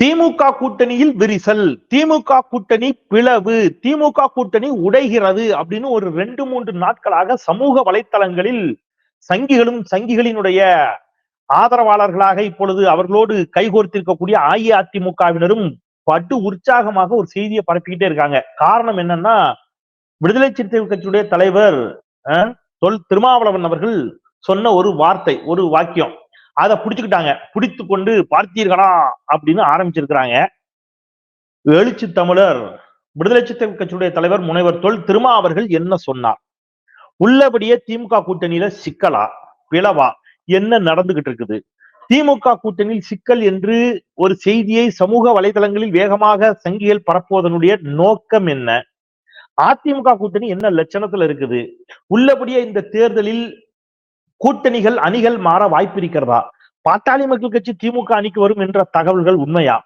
திமுக கூட்டணியில் விரிசல் திமுக கூட்டணி பிளவு திமுக கூட்டணி உடைகிறது அப்படின்னு ஒரு ரெண்டு மூன்று நாட்களாக சமூக வலைத்தளங்களில் சங்கிகளும் சங்கிகளினுடைய ஆதரவாளர்களாக இப்பொழுது அவர்களோடு கைகோர்த்திருக்கக்கூடிய அஇஅதிமுகவினரும் பட்டு உற்சாகமாக ஒரு செய்தியை பரப்பிக்கிட்டே இருக்காங்க. காரணம் என்னன்னா விடுதலை சிறுத்தைகள் கட்சியுடைய தலைவர் தொல் திருமாவளவன் அவர்கள் சொன்ன ஒரு வார்த்தை ஒரு வாக்கியம். அதை புடிச்சுக்கிட்டாங்க. பிடித்து கொண்டு பார்த்தீர்களா? அப்படின்னு ஆரம்பிச்சிருக்கிறாங்க. எழுச்சி தமிழர் விடுதலை சிறுத்தைகள் கட்சியுடைய தலைவர் முனைவர் தொல் திருமா அவர்கள் என்ன சொன்னார்? உள்ளபடியே திமுக கூட்டணியில சிக்கலா? பிளவா? என்ன நடந்துகிட்டு இருக்குது? திமுக கூட்டணியில் சிக்கல் என்று ஒரு செய்தியை சமூக வலைதளங்களில் வேகமாக சங்கிகள் பரப்புவதனுடைய நோக்கம் என்ன? அதிமுக கூட்டணி என்ன லட்சணத்துல இருக்குது? உள்ளபடியே இந்த தேர்தலில் கூட்டணிகள் அணிகள் மாற வாய்ப்பு இருக்கிறதா பாட்டாளி மக்கள் கட்சி திமுக அணிக்கு வரும் என்ற தகவல்கள் உண்மையா?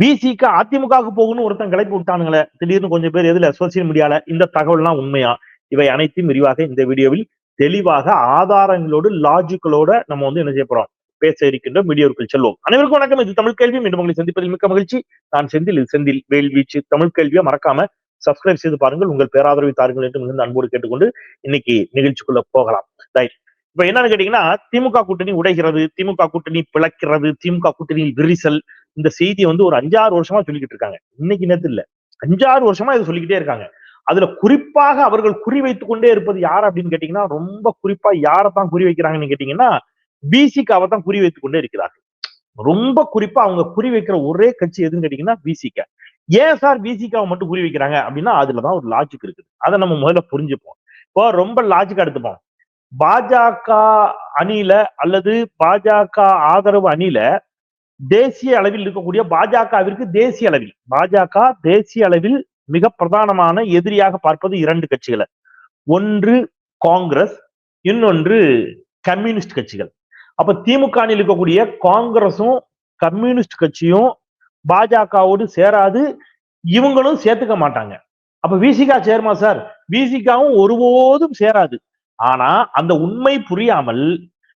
பிசிக்கு அதிமுகவுக்கு போகணும்னு ஒருத்தன் கிளப்பி விட்டானுங்களே திடீர்னு கொஞ்சம் பேர் எதுல சோசியல் மீடியால இந்த தகவல்லாம் உண்மையா? இவை அனைத்தையும் விரிவாக இந்த வீடியோவில் தெளிவாக ஆதாரங்களோடு லாஜிக்கலோட நம்ம வந்து என்ன செய்ய போறோம்? பேச இருக்கின்ற வீடியோக்கள் செல்வோம். அனைவருக்கும் வணக்கம். இது தமிழ் கேள்வி. மீண்டும் உங்களை சந்திப்பதில் மிக்க மகிழ்ச்சி. நான் செந்தில். இது செந்தில் வேல்வீச்சு தமிழ் கேள்வியை? மறக்காம சப்ஸ்கிரைப் செய்து பாருங்கள். உங்கள் பேராதரவை தாருங்கள் என்று மிகுந்த அன்போடு கேட்டுக்கொண்டு இன்னைக்கு நிகழ்ச்சிக்குள்ள போகலாம். ரைட் இப்ப என்னன்னு கேட்டீங்கன்னா திமுக கூட்டணி உடைகிறது திமுக கூட்டணி பிளக்கிறது திமுக கூட்டணியில் விரிசல் இந்த செய்தியை வந்து ஒரு அஞ்சாறு வருஷமா சொல்லிக்கிட்டு இருக்காங்க. இன்னைக்கு நேரத்து இல்ல. அஞ்சாறு வருஷமா இதை சொல்லிக்கிட்டே இருக்காங்க. அதுல குறிப்பாக அவர்கள் குறி வைத்துக் கொண்டே இருப்பது யார் அப்படின்னு கேட்டீங்கன்னா ரொம்ப குறிப்பா யாரைத்தான் குறி வைக்கிறாங்கன்னு கேட்டீங்கன்னா பிசிகாவை தான் குறி வைத்துக் கொண்டே இருக்கிறார்கள். ரொம்ப குறிப்பா அவங்க குறி வைக்கிற ஒரே கட்சி எதுன்னு கேட்டீங்கன்னா பிசிகா ஏன் சார் பிசிகாவை மட்டும் குறி வைக்கிறாங்க அப்படின்னா அதுலதான் ஒரு லாஜிக் இருக்குது. அதை நம்ம முதல்ல புரிஞ்சுப்போம். இப்போ ரொம்ப லாஜிக் எடுத்துப்போம். பாஜக அணியில அல்லது பாஜக ஆதரவு அணியில தேசிய அளவில் இருக்கக்கூடிய பாஜகவிற்கு தேசிய அளவில் பாஜக தேசிய அளவில் மிக பிரதானமான எதிரியாக பார்ப்பது இரண்டு கட்சிகளை. ஒன்று காங்கிரஸ் இன்னொன்று கம்யூனிஸ்ட் கட்சிகள். அப்ப திமுக அணியில் இருக்கக்கூடிய காங்கிரஸும் கம்யூனிஸ்ட் கட்சியும் பாஜகவோடு சேராது இவங்களும் சேர்த்துக்க மாட்டாங்க. அப்ப விசிகா சேருமா சார்? விசிகாவும் ஒருபோதும் சேராது. ஆனா அந்த உண்மை புரியாமல்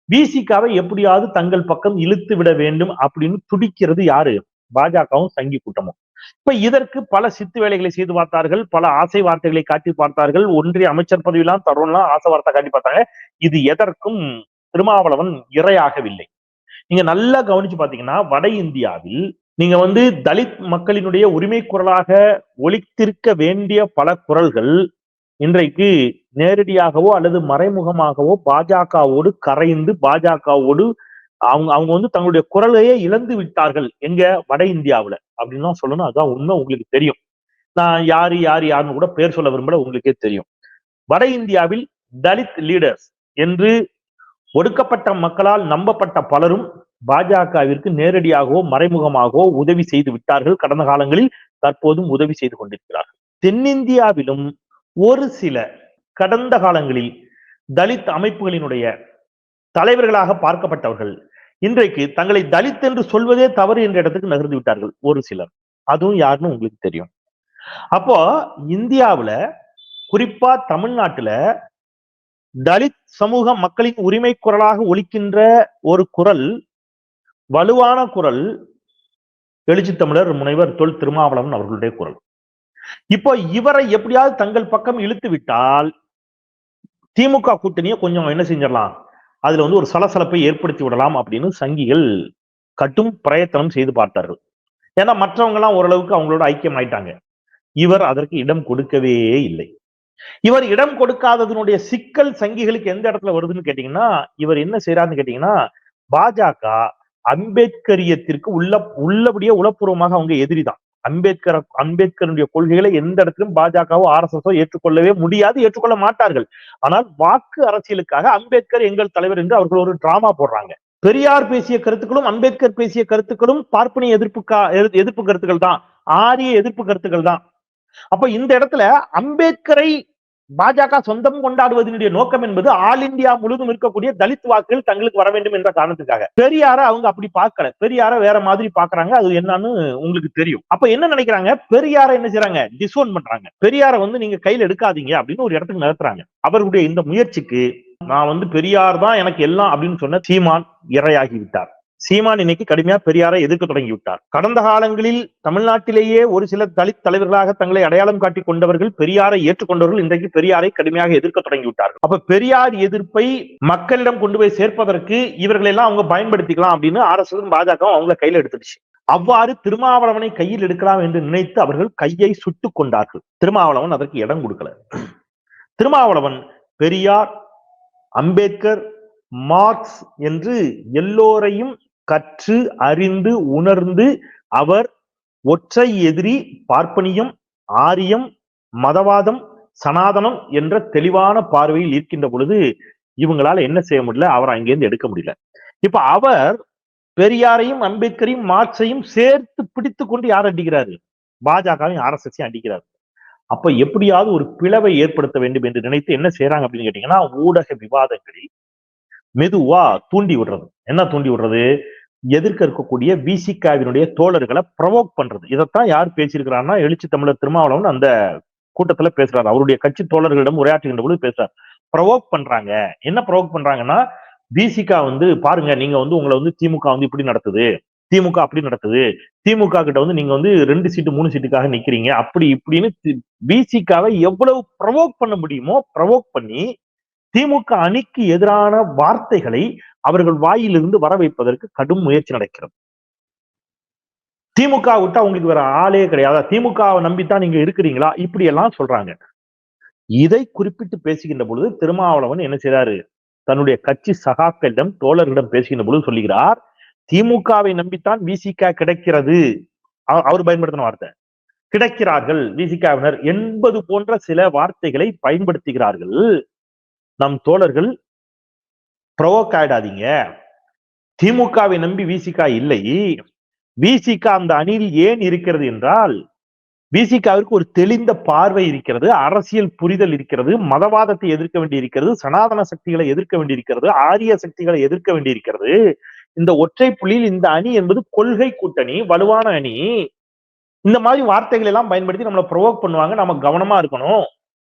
விசிகாவை எப்படியாவது தங்கள் பக்கம் இழுத்து விட வேண்டும் அப்படின்னு துடிக்கிறது யாரு? பாஜகவும் சங்கி கூட்டமும். இப்ப இதற்கு பல சித்து வேலைகளை செய்து பார்த்தார்கள் பல ஆசை வார்த்தைகளை காட்டி பார்த்தார்கள் ஒன்றிய அமைச்சர் பதவியெல்லாம் தருணம்லாம் ஆசை வார்த்தை காட்டி பார்த்தாங்க. இது எதற்கும் திருமாவளவன் இரையாகவில்லை. நீங்க நல்லா கவனிச்சு பாத்தீங்கன்னா வட இந்தியாவில் நீங்க வந்து தலித் மக்களினுடைய உரிமை குரலாக ஒழித்திருக்க வேண்டிய பல குரல்கள் இன்றைக்கு நேரடியாகவோ அல்லது மறைமுகமாகவோ பாஜகவோடு கரைந்து பாஜகவோடு அவங்க அவங்க வந்து தங்களுடைய குரலையே இழந்து விட்டார்கள். எங்க? வட இந்தியாவுல. அப்படின்னு தான் சொல்லணும். அதுதான் உண்மை. உங்களுக்கு தெரியும். நான் யாரு யாரு யாருன்னு கூட பேர் சொல்ல விரும்பல. உங்களுக்கே தெரியும். வட இந்தியாவில் தலித் லீடர்ஸ் என்று ஒடுக்கப்பட்ட மக்களால் நம்பப்பட்ட பலரும் பாஜகவிற்கு நேரடியாகவோ மறைமுகமாகவோ உதவி செய்து விட்டார்கள். கடந்த காலங்களில் தற்போதும் உதவி செய்து கொண்டிருக்கிறார்கள். தென்னிந்தியாவிலும் ஒரு சில கடந்த காலங்களில் தலித் அமைப்புகளினுடைய தலைவர்களாக பார்க்கப்பட்டவர்கள் இன்றைக்கு தங்களை தலித் என்று சொல்வதே தவறு என்ற இடத்துக்கு நகர்ந்து விட்டார்கள் ஒரு சிலர். அதுவும் யாருன்னு உங்களுக்கு தெரியும். அப்போ இந்தியாவுல குறிப்பா தமிழ்நாட்டுல தலித் சமூக மக்களின் உரிமை குரலாக ஒழிக்கின்ற ஒரு குரல் வலுவான குரல் எழுச்சி தமிழர் முனைவர் தொல் திருமாவளவன் அவர்களுடைய குரல். இப்போ இவரை எப்படியாவது தங்கள் பக்கம் இழுத்து விட்டால் திமுக கூட்டணியை கொஞ்சம் என்ன செஞ்சிடலாம்? அதுல வந்து ஒரு சலசலப்பை ஏற்படுத்தி விடலாம் அப்படின்னு சங்கிகள் கட்டும் பிரயத்தனம் செய்து பார்த்தார்கள். ஏன்னா மற்றவங்க எல்லாம் ஓரளவுக்கு அவங்களோட ஐக்கியம் ஆயிட்டாங்க இவர் அதற்கு இடம் கொடுக்கவே இல்லை. இவர் இடம் கொடுக்காததனுடைய சிக்கல் சங்கிகளுக்கு எந்த இடத்துல வருதுன்னு கேட்டீங்கன்னா இவர் என்ன செய்யறாருன்னு கேட்டீங்கன்னா பாஜக அம்பேத்கரியத்திற்கு உள்ள உள்ளபடியே உளப்பூர்வமாக அவங்க எதிரிதான். அம்பேத்கர் அம்பேத்கருடைய கொள்கைகளை எந்த இடத்திலும் பாஜகவோ ஆர் எஸ் எஸ்ஓ ஏற்றுக்கொள்ளவே முடியாது ஏற்றுக்கொள்ள மாட்டார்கள். ஆனால் வாக்கு அரசியலுக்காக அம்பேத்கர் எங்கள் தலைவர் என்று அவர்கள் ஒரு டிராமா போடுறாங்க. பெரியார் பேசிய கருத்துக்களும் அம்பேத்கர் பேசிய கருத்துக்களும் பார்ப்பனிய எதிர்ப்பு எதிர்ப்பு கருத்துக்கள் தான். ஆரிய எதிர்ப்பு கருத்துக்கள் தான். அப்ப இந்த இடத்துல அம்பேத்கரை பாஜக சொந்தம் கொண்டாடுவதனுடைய நோக்கம் என்பது ஆல் இந்தியா முழுவதும் இருக்கக்கூடிய தலித் வாக்குகள் தங்களுக்கு வர வேண்டும் என்ற காரணத்துக்காக பெரியார அவங்க அப்படி பார்க்கல. பெரியார வேற மாதிரி பாக்குறாங்க அது என்னன்னு உங்களுக்கு தெரியும். அப்ப என்ன நினைக்கிறாங்க? பெரியார என்ன செய்யறாங்க டிசோன் பண்றாங்க. பெரியார வந்து நீங்க கையில எடுக்காதீங்க அப்படின்னு ஒரு இடத்துக்கு நடத்துறாங்க அவர்களுடைய இந்த முயற்சிக்கு நான் வந்து பெரியார் தான் எனக்கு எல்லாம் அப்படின்னு சொன்ன சீமான் இரையாகி விட்டார். சீமான் இன்னைக்கு கடுமையா பெரியாரை எதிர்க்க தொடங்கி விட்டார் கடந்த காலங்களில் தமிழ்நாட்டிலேயே ஒரு சில தலித் தலைவர்களாக தங்களை அடையாளம் காட்டிக் கொண்டவர்கள் பெரியாரை ஏற்றுக்கொண்டவர்கள் இன்றைக்கு பெரியாரை கடுமையாக எதிர்க்க தொடங்கி விட்டார்கள் அப்ப பெரியார் எதிர்ப்பை மக்களிடம் கொண்டு போய் சேர்ப்பதற்கு இவர்களை எல்லாம் அவங்க பயன்படுத்திக்கலாம் அப்படின்னு ஆர் எஸ் பாஜக அவங்கள கையில எடுத்துடுச்சு. அவ்வாறு திருமாவளவனை கையில் எடுக்கலாம் என்று நினைத்து அவர்கள் கையை சுட்டுக் கொண்டார்கள். திருமாவளவன் அதற்கு இடம் கொடுக்கல. திருமாவளவன் பெரியார் அம்பேத்கர் மார்க்ஸ் என்று எல்லோரையும் கற்று அறிந்து உணர்ந்து அவர் ஒற்றை எதிரி பார்ப்பனியம் ஆரியம் மதவாதம் சனாதனம் என்ற தெளிவான பார்வையில் இருக்கின்ற பொழுது இவங்களால என்ன செய்ய முடியல? அவர் அங்கேருந்து எடுக்க முடியல. இப்ப அவர் பெரியாரையும் அம்பேத்கரையும் மார்க்சையும் சேர்த்து பிடித்து கொண்டு யார் அடிக்கிறாரு? பாஜகவையும் ஆர்எஸ்எஸ் அடிக்கிறார். அப்ப எப்படியாவது ஒரு பிளவை ஏற்படுத்த வேண்டும் என்று நினைத்து என்ன செய்யறாங்க அப்படின்னு கேட்டீங்கன்னா ஊடக விவாதங்களில் மெதுவா தூண்டி விடுறது. என்ன தூண்டி விடுறது? எதிர்க்க இருக்கக்கூடிய விசிகாவினுடைய தோழர்களை ப்ரொவோக் பண்றது. இதைத்தான் யார் பேசியிருக்கிறான்னா எழுச்சி தமிழர் திருமாவளவன் அந்த கூட்டத்துல பேசுறாரு. அவருடைய கட்சி தோழர்களிடம் உரையாற்றுகின்ற பொழுது பேசுறாரு. ப்ரொவோக் பண்றாங்க. என்ன ப்ரொவோக் பண்றாங்கன்னா விசிகா வந்து பாருங்க நீங்க வந்து உங்களை வந்து திமுக வந்து இப்படி நடத்துது. திமுக அப்படி நடத்துது. திமுக கிட்ட வந்து நீங்க வந்து ரெண்டு சீட்டு மூணு சீட்டுக்காக நிக்கிறீங்க. அப்படி இப்படின்னு பிசிகாவை எவ்வளவு ப்ரொவோக் பண்ண முடியுமோ ப்ரொவோக் பண்ணி திமுக அணிக்கு எதிரான வார்த்தைகளை அவர்கள் வாயிலிருந்து வர வைப்பதற்கு கடும் முயற்சி நடக்கிறது. திமுக விட்டா உங்களுக்கு வேற ஆளே கிடையாது. திமுகவை நம்பித்தான் நீங்க இருக்கிறீங்களா? இப்படி எல்லாம் சொல்றாங்க. இதை குறிப்பிட்டு பேசுகின்ற பொழுது திருமாவளவன் என்ன செய்றாரு? தன்னுடைய கட்சி சகாக்களிடம் தோழர்களிடம் பேசுகின்ற பொழுது சொல்லுகிறார் திமுகவை நம்பித்தான் விசிகா கிடைக்கிறது. அவர் பயன்படுத்தின வார்த்தை. கிடைக்கிறார்கள் விசிகாவினர் என்பது போன்ற சில வார்த்தைகளை பயன்படுத்துகிறார்கள். நம் தோழர்கள் ப்ரொவோக் ஆயிடாதீங்க. திமுகவை நம்பி விசிகா இல்லை. விசிகா அந்த அணியில் ஏன் இருக்கிறது என்றால் விசிகாவிற்கு ஒரு தெளிந்த பார்வை இருக்கிறது அரசியல் புரிதல் இருக்கிறது மதவாதத்தை எதிர்க்க வேண்டியிருக்கிறது சனாதன சக்திகளை எதிர்க்க வேண்டியிருக்கிறது ஆரிய சக்திகளை எதிர்க்க வேண்டியிருக்கிறது. இந்த ஒற்றை புள்ளியில் இந்த அணி என்பது கொள்கை கூட்டணி வலுவான அணி. இந்த மாதிரி வார்த்தைகள் எல்லாம் பயன்படுத்தி நம்மளை ப்ரொவோக் பண்ணுவாங்க. நம்ம கவனமா இருக்கணும்.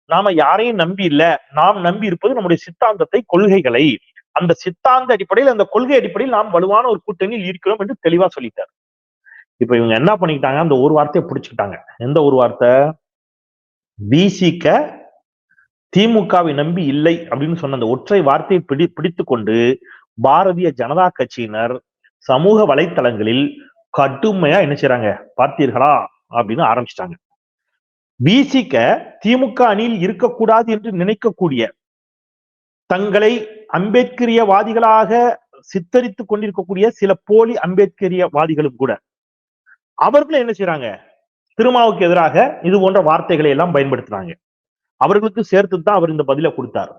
நாம யாரையும் நம்பி இல்ல. நாம் நம்பி இருப்பது நம்முடைய சித்தாந்தத்தை கொள்கைகளை. அந்த சித்தாந்த அடிப்படையில் அந்த கொள்கை அடிப்படையில் நாம் வலுவான ஒரு கூட்டணியில் இருக்கிறோம் என்று தெளிவா சொல்லிட்டார். இப்ப இவங்க என்ன பண்ணிக்கிட்டாங்க? அந்த ஒரு வார்த்தையை பிடிச்சிக்கிட்டாங்க. எந்த ஒரு வார்த்தை? விசிக்க திமுகவை நம்பி இல்லை அப்படின்னு சொன்ன அந்த ஒற்றை வார்த்தையை பிடி பிடித்து கொண்டு பாரதிய ஜனதா கட்சியினர் சமூக வலைத்தளங்களில் கடுமையா என்ன செய்யறாங்க பார்த்தீர்களா? அப்படின்னு ஆரம்பிச்சிட்டாங்க. விசிக்க திமுக அணியில் இருக்கக்கூடாது என்று நினைக்கக்கூடிய தங்களை அம்பேத்கரியவாதிகளாக சித்தரித்துக் கொண்டிருக்கக்கூடிய சில போலி அம்பேத்கரியவாதிகளும் கூட அவர்களும் என்ன செய்யறாங்க திருமாவுக்கு எதிராக இது போன்ற வார்த்தைகளை எல்லாம் பயன்படுத்துறாங்க. அவர்களுக்கு சேர்த்து தான் அவர் இந்த பதில கொடுத்தார்.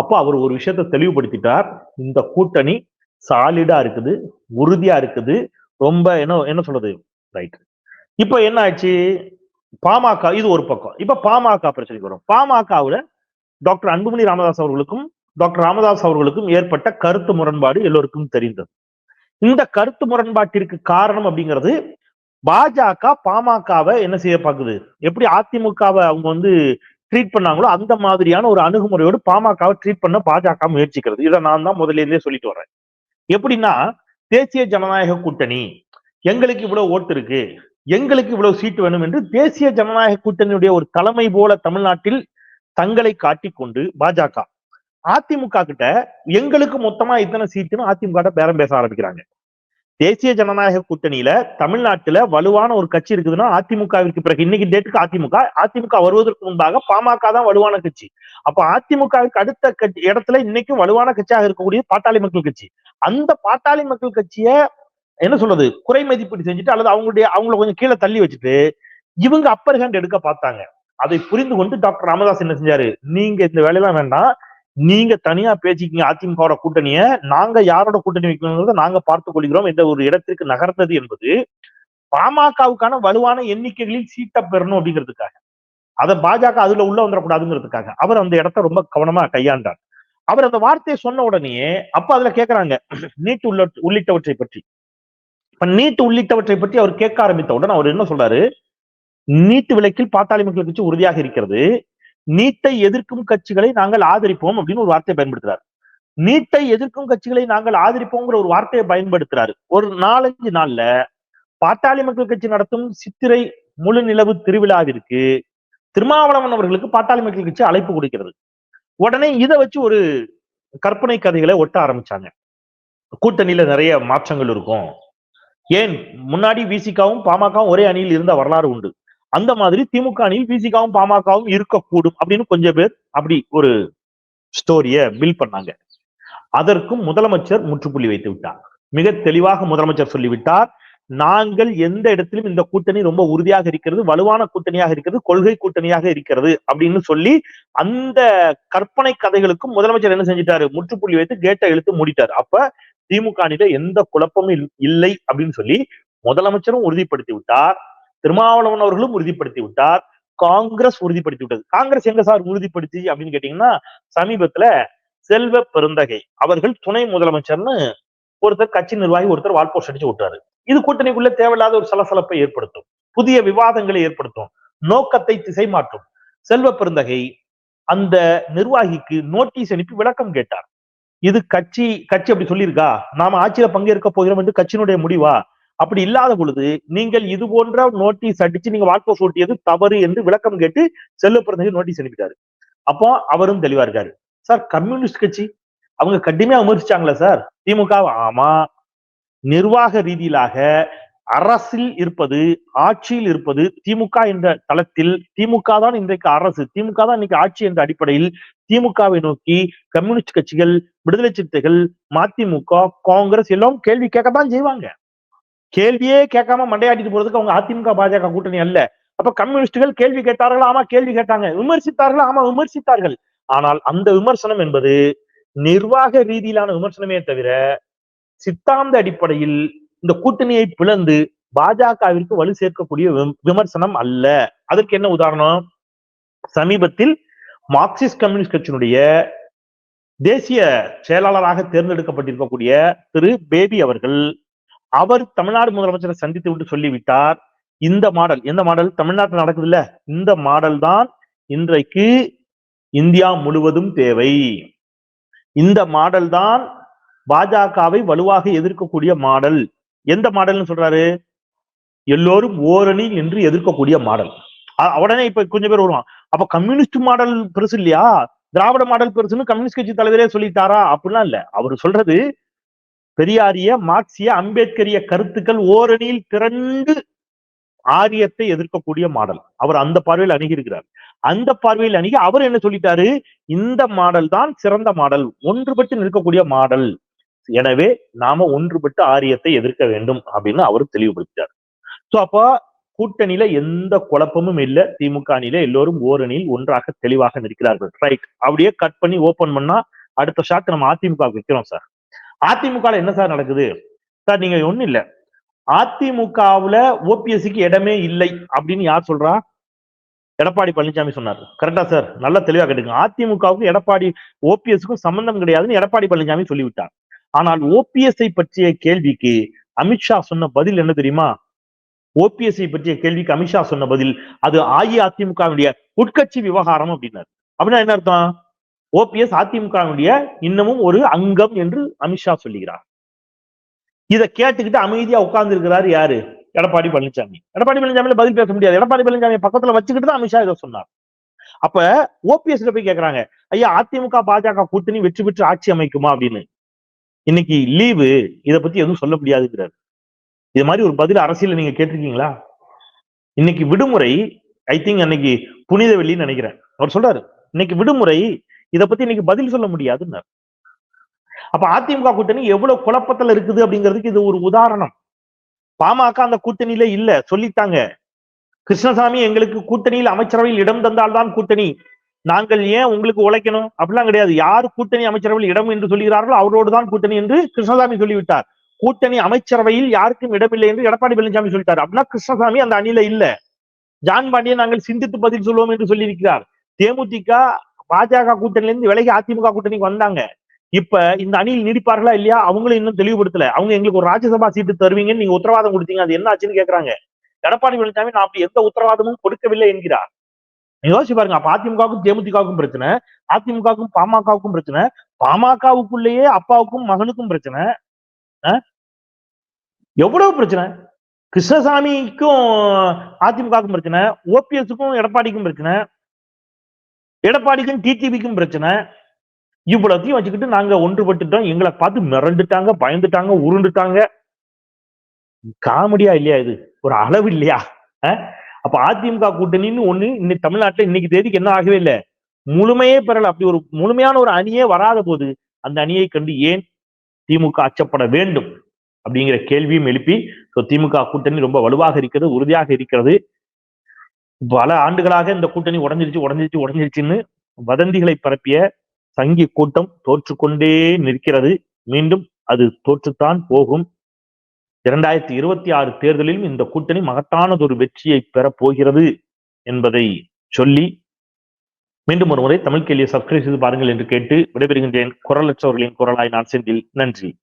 அப்போ அவர் ஒரு விஷயத்த தெளிவுபடுத்திட்டார். இந்த கூட்டணி சாலிடா இருக்குது உறுதியா இருக்குது ரொம்ப என்ன என்ன சொல்றது? ரைட் இப்ப என்ன ஆச்சு பாமக இது ஒரு பக்கம். இப்ப பாமக பிரச்சனைக்கு வரும். பாமகவுல டாக்டர் அன்புமணி ராமதாஸ் அவர்களுக்கும் டாக்டர் ராமதாஸ் அவர்களுக்கும் ஏற்பட்ட கருத்து முரண்பாடு எல்லோருக்கும் தெரிந்தது. இந்த கருத்து முரண்பாட்டிற்கு காரணம் அப்படிங்கிறது பாஜக பாமகவை என்ன செய்ய பார்க்குது? எப்படி அதிமுகவை அவங்க வந்து ட்ரீட் பண்ணாங்களோ அந்த மாதிரியான ஒரு அணுகுமுறையோடு பாமகவை ட்ரீட் பண்ண பாஜக முயற்சிக்கிறது. இதை நான் தான் முதல்ல இருந்தே சொல்லிட்டு வரேன் எப்படின்னா தேசிய ஜனநாயக கூட்டணி எங்களுக்கு இவ்வளவு ஓட்டு இருக்கு. எங்களுக்கு இவ்வளவு சீட்டு வேணும் என்று தேசிய ஜனநாயக கூட்டணியுடைய ஒரு தலைமை போல தமிழ்நாட்டில் தங்களை காட்டிக்கொண்டு பாஜக. அதிமுக கிட்ட எங்களுக்கு மொத்தமா இத்தனை சீட்டுன்னு அதிமுக பேரம் பேச ஆரம்பிக்கிறாங்க. தேசிய ஜனநாயக கூட்டணியில தமிழ்நாட்டுல வலுவான ஒரு கட்சி இருக்குதுன்னா அதிமுகவிற்கு பிறகு இன்னைக்கு டேட்டுக்கு அதிமுக அதிமுக வருவதற்கு முன்பாக பாமக தான் வலுவான கட்சி. அப்ப அதிமுகவுக்கு அடுத்த கட்சி இடத்துல இன்னைக்கும் வலுவான கட்சியாக இருக்கக்கூடிய பாட்டாளி மக்கள் கட்சி. அந்த பாட்டாளி மக்கள் கட்சியை என்ன சொல்றது? குறை மதிப்பீடு செஞ்சுட்டு அல்லது அவங்களுடைய அவங்கள கொஞ்சம் கீழே தள்ளி வச்சுட்டு இவங்க அப்பர் ஹேண்ட் எடுக்க பார்த்தாங்க. அதை புரிந்து கொண்டு டாக்டர் ராமதாஸ் என்ன செஞ்சாரு? நீங்க இந்த வேலையெல்லாம் வேண்டாம். நீங்க தனியா பேசிக்கிங்க அதிமுகவோட கூட்டணிய. நாங்க யாரோட கூட்டணி வைக்கணுங்கிறத நாங்க பார்த்துக் கொள்கிறோம் என்ற ஒரு இடத்திற்கு நகர்ந்தது என்பது பாமகவுக்கான வலுவான எண்ணிக்கைகளில் சீட்டை பெறணும் அப்படிங்கிறதுக்காக. அதை பாஜக அதுல உள்ள வந்துடக்கூடாதுங்கிறதுக்காக. அவர் அந்த இடத்த ரொம்ப கவனமா கையாண்டார். அவர் அந்த வார்த்தையை சொன்ன உடனே அப்ப அதுல கேக்குறாங்க நீட் உள்ள உள்ளிட்டவற்றை பற்றி. இப்ப நீட் உள்ளிட்டவற்றை பற்றி அவர் கேட்க ஆரம்பித்தவுடன் அவர் என்ன சொல்றாரு? நீட்டு விலக்கில் பாத்தாளி மக்கள் கட்சி உறுதியாக இருக்கிறது. நீட்டை எதிர்க்கும் கட்சிகளை நாங்கள் ஆதரிப்போம் அப்படின்னு ஒரு வார்த்தையை பயன்படுத்துறாரு. நீட்டை எதிர்க்கும் கட்சிகளை நாங்கள் ஆதரிப்போங்கிற ஒரு வார்த்தையை பயன்படுத்துறாரு. ஒரு நாலஞ்சு நாள்ல பாட்டாளி மக்கள் கட்சி நடத்தும் சித்திரை முழு நிலவு திருவிழாவிற்கு திருமாவளவன் அவர்களுக்கு பாட்டாளி மக்கள் கட்சி அழைப்பு கொடுக்கிறது. உடனே இதை வச்சு ஒரு கற்பனை கதைகளை ஒட்ட ஆரம்பிச்சாங்க. கூட்டணியில நிறைய மாற்றங்கள் இருக்கும். ஏன்? முன்னாடி விசிகாவும் பாமகவும் ஒரே அணியில் இருந்த வரலாறு உண்டு. அந்த மாதிரி திமுக அணியில் விசிகாவும் பாமகவும் இருக்கக்கூடும் அப்படின்னு கொஞ்சம் பேர் அப்படி ஒரு ஸ்டோரிய பில் பண்ணாங்க. அதற்கும் முதலமைச்சர் முற்றுப்புள்ளி வைத்து விட்டார். மிக தெளிவாக முதலமைச்சர் சொல்லிவிட்டார். நாங்கள் எந்த இடத்திலும் இந்த கூட்டணி ரொம்ப உறுதியாக இருக்கிறது வலுவான கூட்டணியாக இருக்கிறது கொள்கை கூட்டணியாக இருக்கிறது அப்படின்னு சொல்லி அந்த கற்பனை கதைகளுக்கும் முதலமைச்சர் என்ன செஞ்சிட்டாரு? முற்றுப்புள்ளி வைத்து கேட்டை எழுத்து மூடிட்டார். அப்ப திமுக அணியில எந்த குழப்பமும் இல்- இல்லை அப்படின்னு சொல்லி முதலமைச்சரும் உறுதிப்படுத்தி விட்டார் திருமாவளவன் அவர்களும் உறுதிப்படுத்தி விட்டார் காங்கிரஸ் உறுதிப்படுத்தி விட்டது காங்கிரஸ் எங்க சார் உறுதிப்படுத்தி அப்படின்னு கேட்டீங்கன்னா சமீபத்துல செல்வ பெருந்தகை அவர்கள் துணை முதலமைச்சர்னு ஒருத்தர் கட்சி நிர்வாகி ஒருத்தர் வால்போஸ்ட் அடிச்சு விட்டாரு. இது கூட்டணிக்குள்ள தேவையில்லாத ஒரு சலசலப்பை ஏற்படுத்தும். புதிய விவாதங்களை ஏற்படுத்தும். நோக்கத்தை திசை மாற்றும். செல்வ பெருந்தகை அந்த நிர்வாகிக்கு நோட்டீஸ் அனுப்பி விளக்கம் கேட்டார். இது கட்சி கட்சி அப்படி சொல்லியிருக்கா? நாம ஆட்சியில பங்கேற்க போகிறோம் என்று கட்சியினுடைய முடிவா? அப்படி இல்லாத பொழுது நீங்கள் இது போன்ற நோட்டீஸ் அடிச்சு நீங்க வாட்போஸ் ஓட்டியது தவறு என்று விளக்கம் கேட்டு செல்ல பிறந்த நோட்டீஸ் அனுப்பிட்டாரு. அப்போ அவரும் தெளிவா இருக்காரு. சார் கம்யூனிஸ்ட் கட்சி? அவங்க கடுமையா விமர்சிச்சாங்களா சார்? திமுக ஆமா. நிர்வாக ரீதியிலாக அரசில் இருப்பது ஆட்சியில் இருப்பது திமுக என்ற தளத்தில் திமுக தான் இன்றைக்கு அரசு திமுக தான் இன்னைக்கு ஆட்சி என்ற அடிப்படையில் திமுகவை நோக்கி கம்யூனிஸ்ட் கட்சிகள் விடுதலை சிறுத்தைகள் மதிமுக காங்கிரஸ் எல்லாம் கேள்வி கேட்கத்தான் செய்வாங்க. கேள்வியே கேட்காம மண்டையாட்டிட்டு போறதுக்கு அவங்க அதிமுக பாஜக கூட்டணி அல்ல. அப்ப கம்யூனிஸ்டுகள் கேள்வி கேட்டார்கள்? ஆமா கேள்வி கேட்டாங்க. விமர்சித்தார்கள்? ஆமா விமர்சித்தார்கள். ஆனால் அந்த விமர்சனம் என்பது நிர்வாக ரீதியிலான விமர்சனமே தவிர சித்தாந்த அடிப்படையில் இந்த கூட்டணியை பிளந்து பாஜகவிற்கு வலு சேர்க்கக்கூடிய விமர்சனம் அல்ல. அதற்கு என்ன உதாரணம்? சமீபத்தில் மார்க்சிஸ்ட் கம்யூனிஸ்ட் கட்சியினுடைய தேசிய செயலாளராக தேர்ந்தெடுக்கப்பட்டிருக்கக்கூடிய திரு. பேபி அவர்கள் அவர் தமிழ்நாடு முதலமைச்சரை சந்தித்து விட்டு சொல்லிவிட்டார். இந்த மாடல் எந்த மாடல்? தமிழ்நாட்டில் நடக்குது இல்ல இந்த மாடல் தான் இன்றைக்கு இந்தியா முழுவதும் தேவை. இந்த மாடல் தான் பாஜகவை வலுவாக எதிர்க்கக்கூடிய மாடல். எந்த மாடல்னு சொல்றாரு? எல்லோரும் ஓரணி என்று எதிர்க்கக்கூடிய மாடல். உடனே இப்ப கொஞ்சம் பேர் வருவான் அப்ப கம்யூனிஸ்ட் மாடல் பெருசு இல்லையா? திராவிட மாடல் பெருசுன்னு கம்யூனிஸ்ட் கட்சி தலைவரே சொல்லிட்டாரா? அப்படிலாம் இல்ல. அவர் சொல்றது பெரியாரிய மார்க்சிய அம்பேத்கரிய கருத்துக்கள் ஓரணியில் திரண்டு ஆரியத்தை எதிர்க்கக்கூடிய மாடல். அவர் அந்த பார்வையில் அணுகியிருக்கிறார். அந்த பார்வையில் அணுகி அவர் என்ன சொல்லிட்டாரு? இந்த மாடல் தான் சிறந்த மாடல். ஒன்றுபட்டு நிற்கக்கூடிய மாடல். எனவே நாம ஒன்றுபட்டு ஆரியத்தை எதிர்க்க வேண்டும் அப்படின்னு அவர் தெளிவுபடுத்திட்டார். சோ அப்ப கூட்டணியில எந்த குழப்பமும் இல்ல. திமுக அணியில எல்லோரும் ஓரணியில் ஒன்றாக தெளிவாக நிற்கிறார்கள். ரைட் அப்படியே கட் பண்ணி ஓபன் பண்ணா அடுத்த ஷாக் நம்ம அதிமுக வைக்கிறோம் சார் அதிமுக என்ன சார் நடக்குது? சார் நீங்க ஒண்ணும் இல்ல. அதிமுகவுல ஓபிஎஸ்சிக்கு இடமே இல்லை அப்படின்னு யார் சொல்றா? எடப்பாடி பழனிசாமி சொன்னார். கரெக்டா சார் நல்லா தெளிவா கேட்டுங்க அதிமுகவுக்கு எடப்பாடி ஓபிஎஸ்க்கும் சம்பந்தம் கிடையாதுன்னு எடப்பாடி பழனிசாமி சொல்லிவிட்டார். ஆனால் ஓபிஎஸ்ஐ பற்றிய கேள்விக்கு அமித்ஷா சொன்ன பதில் என்ன தெரியுமா? ஓபிஎஸ்ஐ பற்றிய கேள்விக்கு அமித்ஷா சொன்ன பதில் அது அதிமுகவினுடைய உட்கட்சி விவகாரம் அப்படின்னாரு. அப்படின்னா என்ன அர்த்தம்? ஓபிஎஸ் அதிமுகவினுடைய இன்னமும் ஒரு அங்கம் என்று அமித்ஷா சொல்லுகிறார். இதை கேட்டுக்கிட்டு அமைதியா உட்கார்ந்து இருக்கிறாரு யாரு? எடப்பாடி பழனிசாமி. எடப்பாடி பழனிசாமியில பதில் பேச முடியாது. எடப்பாடி பழனிசாமி பக்கத்துல வச்சுக்கிட்டு தான் அமித்ஷா இதை சொன்னார். அப்ப ஓபிஎஸ்ல போய் கேக்குறாங்க ஐயா அதிமுக பாஜக கூட்டணி வெற்றி பெற்று ஆட்சி அமைக்குமா? அப்படின்னு. இன்னைக்கு லீவு இதை பத்தி எதுவும் சொல்ல முடியாதுங்கிறாரு. இது மாதிரி ஒரு பதில் அரசியல நீங்க கேட்டிருக்கீங்களா? இன்னைக்கு விடுமுறை ஐ திங்க் அன்னைக்கு புனித வெள்ளின்னு நினைக்கிறேன். அவர் சொல்றாரு இன்னைக்கு விடுமுறை இத பத்தி இன்னைக்கு பதில் சொல்ல முடியாதுன்னார். அப்ப அதிமுக கூட்டணி எவ்வளவு குழப்பத்துல இருக்குது அப்படிங்கிறதுக்கு இது ஒரு உதாரணம். பாமக அந்த கூட்டணியில இல்ல சொல்லிட்டாங்க. கிருஷ்ணசாமி எங்களுக்கு கூட்டணியில் அமைச்சரவையில் இடம் தந்தால்தான் கூட்டணி. நாங்கள் ஏன் உங்களுக்கு உழைக்கணும்? அப்படிலாம் கிடையாது. யார் கூட்டணி அமைச்சரவையில் இடம் என்று சொல்கிறார்களோ அவரோடு தான் கூட்டணி என்று கிருஷ்ணசாமி சொல்லிவிட்டார். கூட்டணி அமைச்சரவையில் யாருக்கும் இடமில்லை என்று எடப்பாடி பழனிசாமி சொல்லிட்டார். அப்படின்னா கிருஷ்ணசாமி அந்த அணியில இல்ல. ஜான் பாண்டியன் நாங்கள் சிந்தித்து பதில் சொல்லுவோம் என்று சொல்லியிருக்கிறார். தேமுதிக பாஜக கூட்டணியிலிருந்து விலகி அதிமுக கூட்டணிக்கு வந்தாங்க. இப்ப இந்த அணியில் நீடிப்பார்களா இல்லையா? அவங்களும் இன்னும் தெளிவுபடுத்தல. அவங்க எங்களுக்கு ஒரு ராஜ்யசபா சீட்டு தருவீங்கன்னு நீங்க உத்தரவாதம் கொடுத்தீங்க. அது என்ன ஆச்சுன்னு கேக்குறாங்க. எடப்பாடி பழனிசாமி நான் அப்படி எந்த உத்தரவாதமும் கொடுக்கவில்லை என்கிறார். யோசிச்சு பாருங்க. அப்ப அதிமுகவுக்கும் தேமுதிகவுக்கும் பிரச்சனை அதிமுகவுக்கும் பாமகவுக்கும் பிரச்சனை பாமகவுக்குள்ளேயே அப்பாவுக்கும் மகனுக்கும் பிரச்சனை எவ்வளவு பிரச்சனை? கிருஷ்ணசாமிக்கும் அதிமுகவுக்கும் பிரச்சனை ஓபிஎஸ்க்கும் எடப்பாடிக்கும் பிரச்சனை எடப்பாடிக்கும் டிடிவிக்கும் பிரச்சனை. இவ்வளத்தையும் வச்சுக்கிட்டு நாங்க ஒன்றுபட்டுட்டோம். எங்களை பார்த்து மிரண்டுட்டாங்க பயந்துட்டாங்க உருண்டுட்டாங்க. காமெடியா இல்லையா இது? ஒரு அளவு இல்லையா? அஹ்? அப்ப அதிமுக கூட்டணின்னு ஒண்ணு இன்னைக்கு தமிழ்நாட்டுல இன்னைக்கு தேதிக்கு என்ன ஆகவே இல்லை. முழுமையே பெறல. அப்படி ஒரு முழுமையான ஒரு அணியே வராத போது அந்த அணியை கண்டு ஏன் திமுக அச்சப்பட வேண்டும்? அப்படிங்கிற கேள்வியும் எழுப்பி ஸோ திமுக கூட்டணி ரொம்ப வலுவாக இருக்கிறது உறுதியாக இருக்கிறது. பல ஆண்டுகளாக இந்த கூட்டணி உடஞ்சிருச்சு உடஞ்சிருச்சு உடஞ்சிருச்சுன்னு வதந்திகளை பரப்பிய சங்கி கூட்டம் தோற்றுக்கொண்டே நிற்கிறது. மீண்டும் அது தோற்றுத்தான் போகும். இரண்டாயிரத்தி இருபத்தி ஆறு தேர்தலிலும் இந்த கூட்டணி மகத்தானதொரு வெற்றியை பெறப் போகிறது என்பதை சொல்லி மீண்டும் ஒரு முறை தமிழ் கேள்வியை சப்ஸ்கிரைப் செய்து பாருங்கள் என்று கேட்டு விடைபெறுகின்றேன். குரலற்றவர்களின் குரலாய் நான் செந்தில். நன்றி.